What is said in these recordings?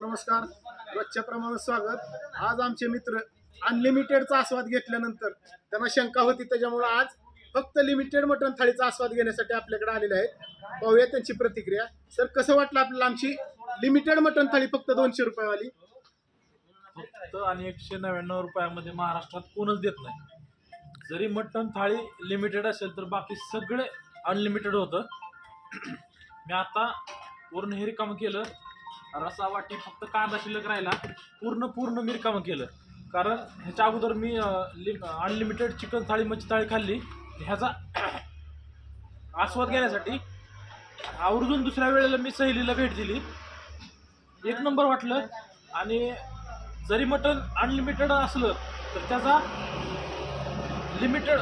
नमस्कार. रोजच्या स्वागत. आज आमचे मित्र अनलिमिटेडचा आस्वाद घेतल्यानंतर त्यांना शंका होती त्याच्यामुळे आज फक्त लिमिटेड मटण थाळीचा आस्वाद घेण्यासाठी आपल्याकडे आलेले आहेत. पाहूया त्यांची प्रतिक्रिया. सर कसं वाटलं आपल्याला आमची लिमिटेड मटण थाळी फक्त दोनशे रुपयावाली? फक्त आणि एकशे नव्याण्णव रुपयामध्ये महाराष्ट्रात कोणच देत नाही. जरी मटण थाळी लिमिटेड असेल तर बाकी सगळे अनलिमिटेड होतं. मी आता पूर्ण हे काम केलं. रसा वाटी फक्त कांदा शिल्लक राहिला पूर्ण पूर्ण मिरकाम केलं. कारण ह्याच्या अगोदर मी अनलिमिटेड चिकन थाळी मच्छी थाळी खाल्ली. ह्याचा आस्वाद घेण्यासाठी आवर्जून दुसऱ्या वेळेला मी सहलीला भेट दिली. एक नंबर वाटलं. आणि जरी मटण अनलिमिटेड असलं तर त्याचा लिमिटेड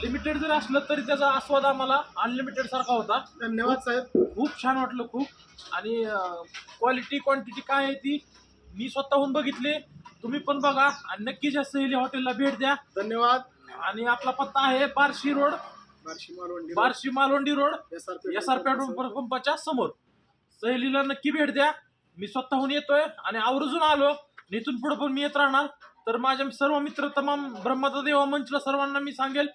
लिमिटेड जरी असलं तरी त्याचा आस्वाद आम्हाला अनलिमिटेड सारखा होता. धन्यवाद साहेब. खूप छान वाटलं खूप. आणि क्वालिटी क्वांटिटी काय आहे ती मी स्वतःहून बघितली. तुम्ही पण बघा आणि नक्कीच या सहली हॉटेलला भेट द्या. धन्यवाद. आणि आपला पत्ता आहे Barshi road. Barshi Malwandi Barshi Malwandi road. S R petrol पंपाच्या समोर. सहलीला नक्की भेट द्या. मी स्वतःहून येतोय आणि आवर्जून आलो. इथून पुढे पण मी येत राहणार. तर माझ्या सर्व मित्र तमाम ब्रह्माचा देवा मंचला सर्वांना मी सांगेल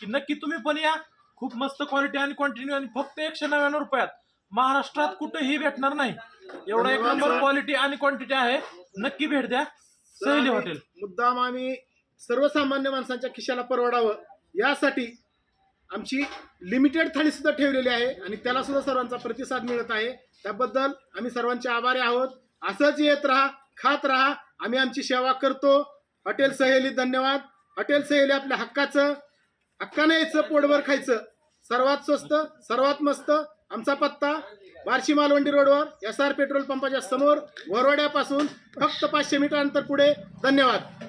की नक्की तुम्ही पण या. खूप मस्त क्वालिटी आणि क्वांटिटी आणि फक्त एकशे नव्याण्णव रुपयात महाराष्ट्रात कुठेही भेटणार नाही. एवढा एक नंबर. क्वालिटी आणि क्वांटिटी आहे. नक्की भेट द्या. सहली हॉटेल. मुद्दाम आम्ही सर्वसामान्य माणसांच्या खिशाला परवडावं. यासाठी आमची लिमिटेड थाळी सुद्धा ठेवलेली आहे आणि त्याला सुद्धा सर्वांचा प्रतिसाद मिळत आहे. त्याबद्दल आम्ही सर्वांचे आभारी आहोत. असंच येत राहा खात राहा. आम्ही आमची सेवा करतो. हॉटेल सहेली धन्यवाद. हॉटेल सहेली आपल्या हक्काचं. हक्कानं यायचं पोटभर खायचं. सर्वात स्वस्त सर्वात मस्त आमचा पत्ता बार्शी मालवंडी रोडवर एस आर पेट्रोल पंपाच्या समोर वरवाड्यापासून फक्त पाचशे मीटर अंतर पुढे. धन्यवाद.